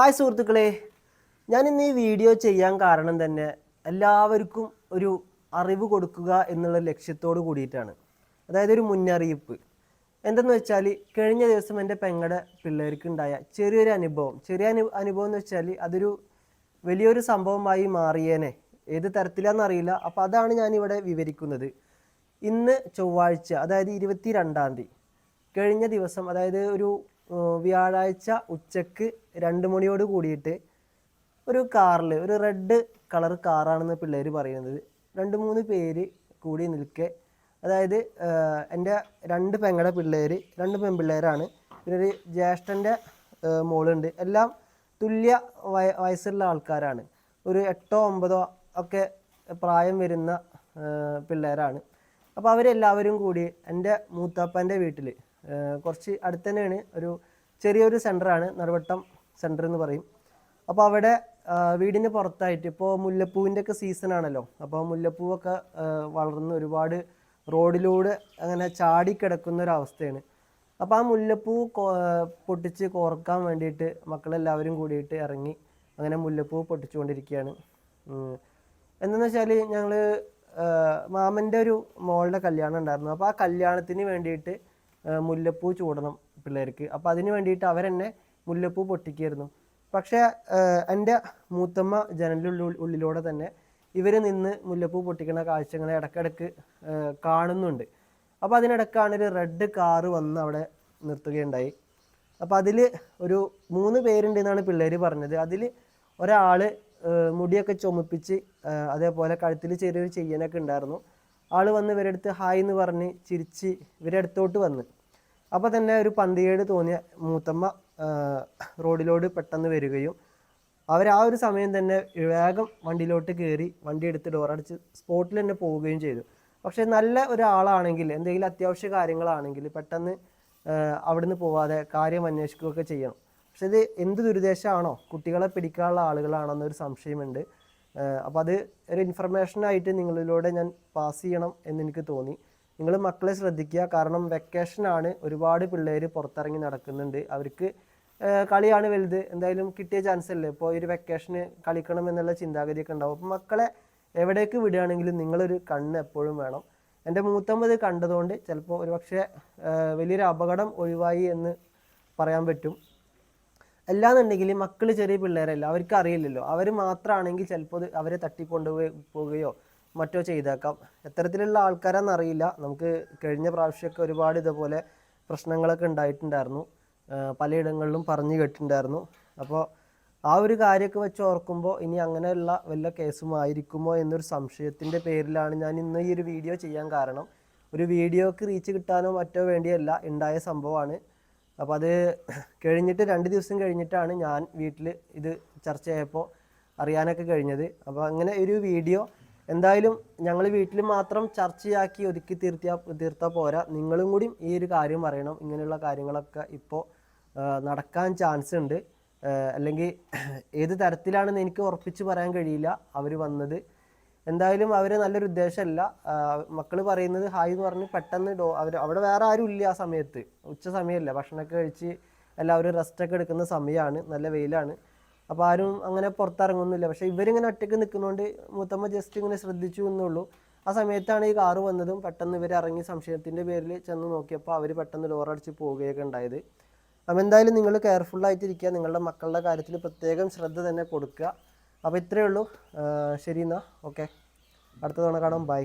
Hi സുഹൃത്തുക്കളെ. ഞാൻ ഇന്ന് ഈ വീഡിയോ ചെയ്യാൻ കാരണം തന്നെ എല്ലാവർക്കും ഒരു അറിവ് കൊടുക്കുക എന്നുള്ള ലക്ഷ്യത്തോട് കൂടിയിട്ടാണ്. അതായത് ഒരു മുന്നറിയിപ്പ്. എന്തെന്ന് വെച്ചാൽ കഴിഞ്ഞ ദിവസം എന്റെ പെങ്ങടെ പിള്ളേർക്ക് ഉണ്ടായ ചെറിയൊരു അനുഭവം. ചെറിയ അനു അനുഭവം എന്ന് വെച്ചാൽ അതൊരു വലിയൊരു സംഭവമായി മാറിയേനെ. ഏത് തരത്തിലാണെന്നറിയില്ല അപ്പോൾ അതാണ് ഞാനിവിടെ വിവരിക്കുന്നത്. ഇന്ന് ചൊവ്വാഴ്ച അതായത് ഇരുപത്തി രണ്ടാം തീയതി കഴിഞ്ഞ ദിവസം അതായത് ഒരു വ്യാഴാഴ്ച ഉച്ചയ്ക്ക് രണ്ട് മണിയോട് കൂടിയിട്ട് ഒരു കാറിൽ ഒരു റെഡ് കളർ കാറാണെന്ന് പിള്ളേർ പറയുന്നത്. രണ്ട് മൂന്ന് പേര് കൂടി നിൽക്കെ. അതായത് എന്റെ രണ്ട് പെങ്ങളുടെ പിള്ളേർ രണ്ട് പെൺപിള്ളേരാണ്. പിന്നെ ഒരു ജ്യേഷ്ഠന്റെ മോളുണ്ട്. എല്ലാം തുല്യ വയ വയസ്സുള്ള ആൾക്കാരാണ്. ഒരു എട്ടോ ഒമ്പതോ ഒക്കെ പ്രായം വരുന്ന പിള്ളേരാണ്. അപ്പോൾ അവരെല്ലാവരും കൂടി എന്റെ മൂത്താപ്പന്റെ വീട്ടിൽ കുറച്ച് അടുത്ത് തന്നെയാണ് ഒരു ചെറിയൊരു സെന്ററാണ് നറുവട്ടം സെന്റർ എന്ന് പറയും. അപ്പോൾ അവിടെ വീടിന് പുറത്തായിട്ട് ഇപ്പോൾ മുല്ലപ്പൂവിന്റെ ഒക്കെ സീസൺ ആണല്ലോ. അപ്പോൾ മുല്ലപ്പൂവൊക്കെ വളർന്ന് ഒരുപാട് റോഡിലൂടെ അങ്ങനെ ചാടി കിടക്കുന്ന ഒരു അവസ്ഥയാണ്. അപ്പോൾ ആ മുല്ലപ്പൂ പൊട്ടിച്ച് കോർക്കാൻ വേണ്ടിയിട്ട് മക്കളെല്ലാവരും കൂടിയിട്ട് ഇറങ്ങി അങ്ങനെ മുല്ലപ്പൂ പൊട്ടിച്ചുകൊണ്ടിരിക്കുകയാണ്. എന്തെന്ന് വെച്ചാൽ ഞങ്ങൾ മാമന്റെ ഒരു മോളുടെ കല്യാണം ഉണ്ടായിരുന്നു. അപ്പോൾ ആ കല്യാണത്തിന് വേണ്ടിയിട്ട് മുല്ലപ്പൂ ചൂടണം പിള്ളേർക്ക്. അപ്പോൾ അതിന് വേണ്ടിയിട്ട് അവരെന്നെ മുല്ലപ്പൂ പൊട്ടിക്കായിരുന്നു. പക്ഷേ എന്റെ മൂത്തമ്മ ജനലിന്റെ ഉള്ളിലൂടെ തന്നെ ഇവർ നിന്ന് മുല്ലപ്പൂ പൊട്ടിക്കുന്ന കാഴ്ചകളെ ഇടക്കിടക്ക് കാണുന്നുണ്ട്. അപ്പോൾ അതിനിടക്കാണ് ഒരു റെഡ് കാറ് വന്ന് അവിടെ നിർത്തുകയുണ്ടായി. അപ്പോൾ അതിൽ ഒരു മൂന്ന് പേരുണ്ടെന്നാണ് പിള്ളേർ പറഞ്ഞത്. അതിൽ ഒരാൾ മുടിയൊക്കെ ചുമപ്പിച്ച് അതേപോലെ കഴുത്തിൽ ചെറിയൊരു ചെയ്യനൊക്കെ ഉണ്ടായിരുന്നു. ആൾ വന്ന് ഇവരുടെ അടുത്ത് ഹായ് എന്ന് പറഞ്ഞ് ചിരിച്ച് ഇവരുടെ അടുത്തോട്ട് വന്ന്. അപ്പോൾ തന്നെ ഒരു പന്തികേട് തോന്നിയ മൂത്തമ്മ റോഡിലോട് പെട്ടെന്ന് വരികയും അവർ ആ ഒരു സമയം തന്നെ വേഗം വണ്ടിയിലോട്ട് കയറി വണ്ടി എടുത്ത് ഡോറടിച്ച് സ്പോട്ടിൽ തന്നെ പോവുകയും ചെയ്തു. പക്ഷേ നല്ല ഒരാളാണെങ്കിൽ എന്തെങ്കിലും അത്യാവശ്യ കാര്യങ്ങളാണെങ്കിൽ പെട്ടെന്ന് അവിടുന്ന് പോവാതെ കാര്യം അന്വേഷിക്കുകയൊക്കെ ചെയ്യണം. പക്ഷെ ഇത് എന്ത് ദുരുദ്ദേശമാണോ? കുട്ടികളെ പിടിക്കാനുള്ള ആളുകളാണോ എന്നൊരു സംശയമുണ്ട്. അപ്പോൾ അത് ഒരു ഇൻഫർമേഷൻ ആയിട്ട് നിങ്ങളിലൂടെ ഞാൻ പാസ് ചെയ്യണം എന്ന് എനിക്ക് തോന്നി. നിങ്ങൾ മക്കളെ ശ്രദ്ധിക്കുക. കാരണം വെക്കേഷനാണ് ഒരുപാട് പിള്ളേർ പുറത്തിറങ്ങി നടക്കുന്നുണ്ട്. അവർക്ക് കളിയാണ് വലുത്. എന്തായാലും കിട്ടിയ ചാൻസ് അല്ലേ? ഇപ്പോൾ ഒരു വെക്കേഷന് കളിക്കണം എന്നുള്ള ചിന്താഗതിയൊക്കെ ഉണ്ടാവും. അപ്പോൾ മക്കളെ എവിടേക്ക് വിടുകയാണെങ്കിലും നിങ്ങളൊരു കണ്ണ് എപ്പോഴും വേണം. എന്റെ മൂത്തമ്പത് കണ്ടതുകൊണ്ട് ചിലപ്പോൾ ഒരു പക്ഷേ വലിയൊരു അപകടം ഒഴിവായി എന്ന് പറയാൻ പറ്റും. അല്ലാന്നുണ്ടെങ്കിൽ മക്കൾ ചെറിയ പിള്ളേരല്ല അവർക്ക് അറിയില്ലല്ലോ. അവർ മാത്രമാണെങ്കിൽ ചിലപ്പോൾ അവരെ തട്ടിക്കൊണ്ടുപോയി പോവുകയോ മറ്റോ ചെയ്തേക്കാം. എത്തരത്തിലുള്ള ആൾക്കാരാണെന്ന് അറിയില്ല. നമുക്ക് കഴിഞ്ഞ പ്രാവശ്യമൊക്കെ ഒരുപാട് ഇതുപോലെ പ്രശ്നങ്ങളൊക്കെ ഉണ്ടായിട്ടുണ്ടായിരുന്നു. പലയിടങ്ങളിലും പറഞ്ഞു കേട്ടിട്ടുണ്ടായിരുന്നു. അപ്പോൾ ആ ഒരു കാര്യമൊക്കെ വെച്ച് ഓർക്കുമ്പോൾ ഇനി അങ്ങനെയുള്ള വല്ല കേസും ആയിരിക്കുമോ എന്നൊരു സംശയത്തിന്റെ പേരിലാണ് ഞാൻ ഇന്ന് ഈ ഒരു വീഡിയോ ചെയ്യാൻ കാരണം. ഒരു വീഡിയോക്ക് റീച്ച് കിട്ടാനോ മറ്റോ വേണ്ടിയല്ല ഉണ്ടായ സംഭവമാണ്. അപ്പോൾ അത് കഴിഞ്ഞിട്ട് രണ്ട് ദിവസം കഴിഞ്ഞിട്ടാണ് ഞാൻ വീട്ടിൽ ഇത് ചർച്ച ചെയ്യപ്പോൾ അറിയാനൊക്കെ കഴിഞ്ഞത്. അപ്പോൾ അങ്ങനെ ഒരു വീഡിയോ എന്തായാലും ഞങ്ങൾ വീട്ടിൽ മാത്രം ചർച്ചയാക്കി ഒതുക്കി തീർത്തിയാ തീർത്താൽ പോരാ. നിങ്ങളും കൂടി ഈ ഒരു കാര്യം അറിയണം ഇങ്ങനെയുള്ള കാര്യങ്ങളൊക്കെ ഇപ്പോൾ നടക്കാൻ ചാൻസ് ഉണ്ട്. അല്ലെങ്കിൽ ഏത് തരത്തിലാണെന്ന് എനിക്ക് ഉറപ്പിച്ച് പറയാൻ കഴിയില്ല. അവർ വന്നത് എന്തായാലും അവർ നല്ലൊരു ഉദ്ദേശമല്ല. മക്കൾ പറയുന്നത് ഹായ് എന്ന് പറഞ്ഞ് പെട്ടെന്ന് ഡോ അവർ അവിടെ വേറെ ആരും ഇല്ല ആ സമയത്ത്. ഉച്ച സമയമല്ല. ഭക്ഷണമൊക്കെ കഴിച്ച് എല്ലാവരും റെസ്റ്റൊക്കെ എടുക്കുന്ന സമയമാണ് നല്ല വെയിലാണ്. അപ്പോൾ ആരും അങ്ങനെ പുറത്തിറങ്ങുന്നില്ല. പക്ഷേ ഇവരിങ്ങനെ ഒറ്റയ്ക്ക് നിൽക്കുന്നതുകൊണ്ട് മൂത്തമ്മ ജസ്റ്റ് ഇങ്ങനെ ശ്രദ്ധിച്ചു എന്നുള്ളൂ. ആ സമയത്താണ് ഈ കാറ് വന്നതും പെട്ടെന്ന് ഇവർ ഇറങ്ങി സംശയത്തിന്റെ പേരിൽ ചെന്ന് നോക്കിയപ്പോൾ അവർ പെട്ടെന്ന് ഡോറടിച്ച് പോവുകയൊക്കെ ഉണ്ടായത്. അപ്പം എന്തായാലും നിങ്ങൾ കെയർഫുള്ളായിട്ടിരിക്കുക നിങ്ങളുടെ മക്കളുടെ കാര്യത്തിൽ പ്രത്യേകം ശ്രദ്ധ തന്നെ കൊടുക്കുക. അപ്പോൾ ഇത്രയേ ഉള്ളൂ. ശരി എന്നാൽ ഓക്കെ. അടുത്ത തവണ കാണാം. ബൈ.